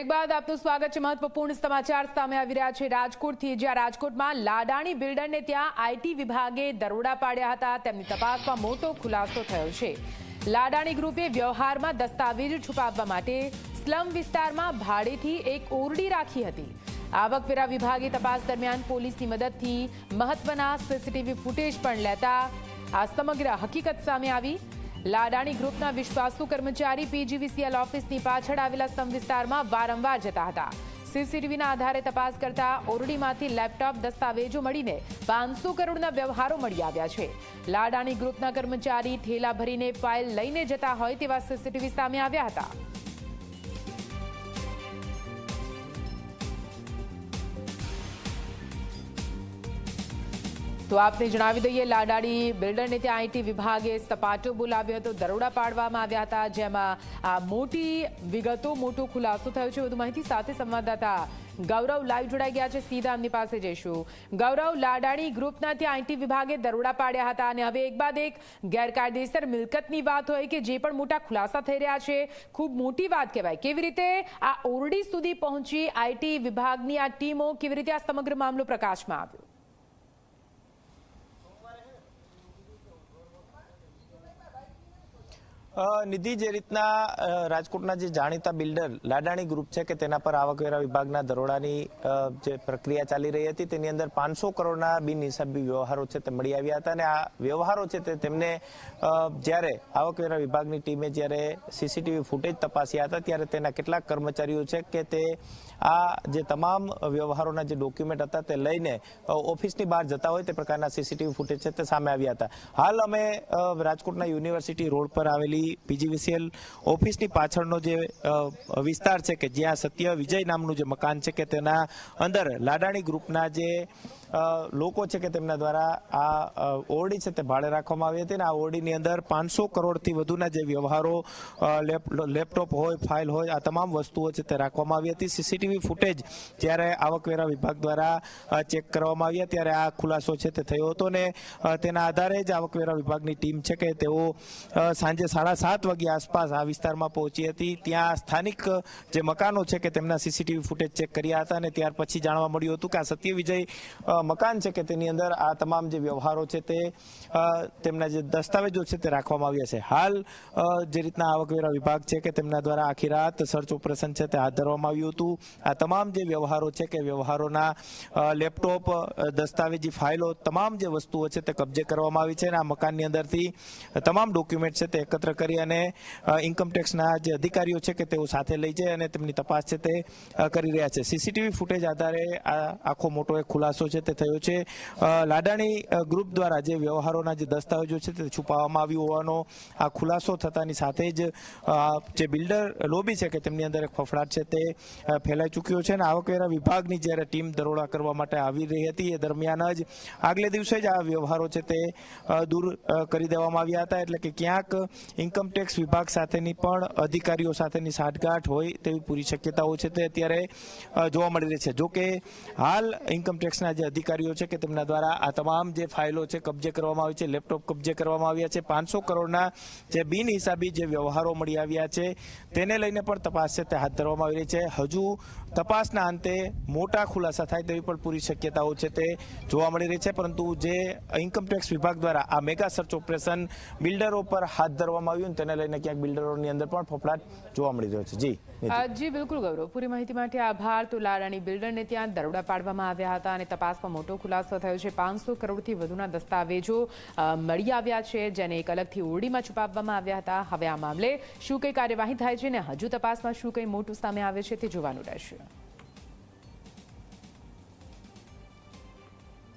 Break બાદ આપનું સ્વાગત છે મહત્વપૂર્ણ સમાચાર સામે આવી રહ્યા છે રાજકોટથી. જ્યાં રાજકોટમાં લાડાણી બિલ્ડરને ત્યાં આઈટી વિભાગે દરોડા પાડ્યા હતા. તેમની તપાસમાં મોટો ખુલાસો થયો છે. લાડાણી ગ્રુપે વ્યવહારમાં દસ્તાવેજ છુપાવવા માટે સ્લમ વિસ્તારમાં ભાડેથી એક ઓરડી રાખી હતી. આવકવેરા વિભાગે તપાસ દરમિયાન પોલીસની મદદથી મહત્વના સીસીટીવી ફૂટેજ પણ લેતા આ સમગ્ર હકીકત સામે આવી. લાડાણી ગ્રુપના વિશ્વાસુ કર્મચારી પીજીવીસીએલ ઓફિસની પાછળ આવેલા સંવિસ્તારમાં વારંવાર જતા હતા. સીસીટીવીના આધારે તપાસ કરતા ઓરડીમાંથી લેપટોપ, દસ્તાવેજો મળીને પાંચસો કરોડના વ્યવહારો મળી આવ્યા છે. લાડાણી ગ્રુપના કર્મચારી થેલા ભરીને ફાઇલ લઈને જતા હોય તેવા સીસીટીવી સામે આવ્યા હતા. તો આપને જણાવી દઈએ લાડાડી બિલ્ડરને ત્યાં આઈટી વિભાગે સપાટો બોલાવ્યો હતો, દરોડા પાડવામાં આવ્યા હતા, જેમાં આ મોટી વિગતો, મોટો ખુલાસો થયો છે. વધુ માહિતી સાથે સંવાદદાતા ગૌરવ લાઈવ જોડાઈ ગયા છે. સીધા એમની પાસે જઈશું. ગૌરવ લાડાણી ગ્રુપના ત્યાં આઈટી વિભાગે દરોડા પાડ્યા હતા અને હવે એક બાદ એક ગેરકાયદેસર મિલકતની વાત હોય કે જે પણ મોટા ખુલાસા થઈ રહ્યા છે, ખૂબ મોટી વાત કહેવાય. કેવી રીતે આ ઓરડી સુધી પહોંચી આઈટી વિભાગની આ ટીમો, કેવી રીતે આ સમગ્ર મામલો પ્રકાશમાં આવ્યો? નિધિ જે રીતના રાજકોટના જે જાણીતા બિલ્ડર લાડાણી ગ્રુપ છે કે તેના પર આવકવેરા વિભાગના દરોડાની જે પ્રક્રિયા ચાલી રહી હતી, તેની અંદર પાંચસો કરોડના બિનહિસાબી વ્યવહારો છે તે મળી આવ્યા હતા અને આ વ્યવહારો છે તે તેમને જ્યારે આવકવેરા વિભાગની ટીમે જ્યારે સીસીટીવી ફૂટેજ તપાસ્યા હતા, ત્યારે તેના કેટલાક કર્મચારીઓ છે કે તે આ જે તમામ વ્યવહારોના જે ડોક્યુમેન્ટ હતા તે લઈને ઓફિસની બહાર જતા હોય તે પ્રકારના સીસીટીવી ફૂટેજ છે તે સામે આવ્યા હતા. હાલ અમે રાજકોટના યુનિવર્સિટી રોડ પર આવેલી પીજીવીસીએલ ઓફિસની પાછળનો જે વિસ્તાર છે કે જ્યાં સત્ય વિજય નામનું જે મકાન છે કે તેના અંદર લાડાણી ગ્રુપના જે લોકો છે કે તેમના દ્વારા આ ઓરડી છે તે ભાડે રાખવામાં આવી હતી અને આ ઓરડીની અંદર પાંચસો કરોડથી વધુના જે વ્યવહારો લેપ- લેપટોપ હોય, ફાઇલ હોય, આ તમામ વસ્તુઓ છે તે રાખવામાં આવી હતી. સીસીટીવી ફૂટેજ જ્યારે આવકવેરા વિભાગ દ્વારા ચેક કરવામાં આવ્યા ત્યારે આ ખુલાસો છે તે થયો હતો ને તેના આધારે જ આવકવેરા વિભાગની ટીમ છે કે તેઓ સાંજે સાડા સાત વાગ્યા આસપાસ આ વિસ્તારમાં પહોંચી હતી. ત્યાં સ્થાનિક જે મકાનો છે કે તેમના સીસીટીવી ફૂટેજ ચેક કર્યા હતા અને ત્યાર પછી જાણવા મળ્યું હતું કે આ સત્ય વિજય મકાન છે કે તેની અંદર આ તમામ જે વ્યવહારો છે તે તેમના જે દસ્તાવેજો છે તે રાખવામાં આવ્યા છે. હાલ જે રીતના આવકવેરા વિભાગ છે કે તેમના દ્વારા આખી રાત સર્ચ ઓપરેશન છે તે હાથ ધરવામાં આવ્યું હતું. આ તમામ જે વ્યવહારો છે કે વ્યવહારોના લેપટોપ દસ્તાવેજી ફાઇલો, તમામ જે વસ્તુઓ છે તે કબજે કરવામાં આવી છે અને આ મકાનની અંદરથી તમામ ડોક્યુમેન્ટ છે તે એકત્ર કરી અને ઇન્કમટેક્સના જે અધિકારીઓ છે કે તેઓ સાથે લઈ જાય અને તેમની તપાસ છે તે કરી રહ્યા છે. સીસીટીવી ફૂટેજ આધારે આ આખો મોટો એક ખુલાસો છે તે થયો છે. લાડાણી ગ્રુપ દ્વારા જે વ્યવહારોના જે દસ્તાવેજો છે તે છુપાવવામાં આવ્યું હોવાનો આ ખુલાસો થતાની સાથે જ જે બિલ્ડર લોબી છે કે તેમની અંદર એક ફફડાટ છે તે ફેલાઈ ચૂક્યો છે અને આવકવેરા વિભાગની જ્યારે ટીમ દરોડા કરવા માટે આવી રહી હતી, એ દરમિયાન જ આગલે દિવસે જ આ વ્યવહારો છે તે દૂર કરી દેવામાં આવ્યા હતા. એટલે કે ક્યાંક ઇન્કમટેક્સ વિભાગ સાથેની પણ અધિકારીઓ સાથેની સાઠગાંઠ હોય તેવી પૂરી શક્યતાઓ છે તે અત્યારે જોવા મળી રહી છે. જો કે હાલ ઇન્કમટેક્સના જે અધિકારીઓ છે કે તેમના દ્વારા આ તમામ જે ફાઇલો છે કબજે કરવામાં આવી છે, લેપટોપ કબજે કરવામાં આવ્યા છે, પાંચસો કરોડના જે બિન હિસાબી જે વ્યવહારો મળી આવ્યા છે તેને લઈને પણ તપાસ છે તે હાથ ધરવામાં આવી રહી છે. હજુ તપાસના અંતે મોટા ખુલાસા થાય તેવી પણ પૂરી શક્યતાઓ છે તે જોવા મળી રહી છે. પરંતુ જે ઇન્કમટેક્સ વિભાગ દ્વારા આ મેગા સર્ચ ઓપરેશન બિલ્ડરો પર હાથ ધરવામાં આવ્યું ને તેને લઈને ક્યાંક બિલ્ડરોની અંદર પણ ફફડાટ જોવા મળી રહ્યો છે. જી જી, બિલકુલ ગૌરવ. પૂરી માહિતી માટે આભાર. તો લાડાણી બિલ્ડરને ત્યાં દરોડા પાડવામાં આવ્યા હતા અને તપાસમાં મોટો ખુલાસો થયો છે. પાંચસો કરોડથી વધુના દસ્તાવેજો મળી આવ્યા છે, જેને એક અલગથી ઓરડીમાં છુપાવવામાં આવ્યા હતા. હવે આ મામલે શું કઈ કાર્યવાહી થાય છે ને હજુ તપાસમાં શું કઈ મોટું સામે આવે છે તે જોવાનું રહેશે.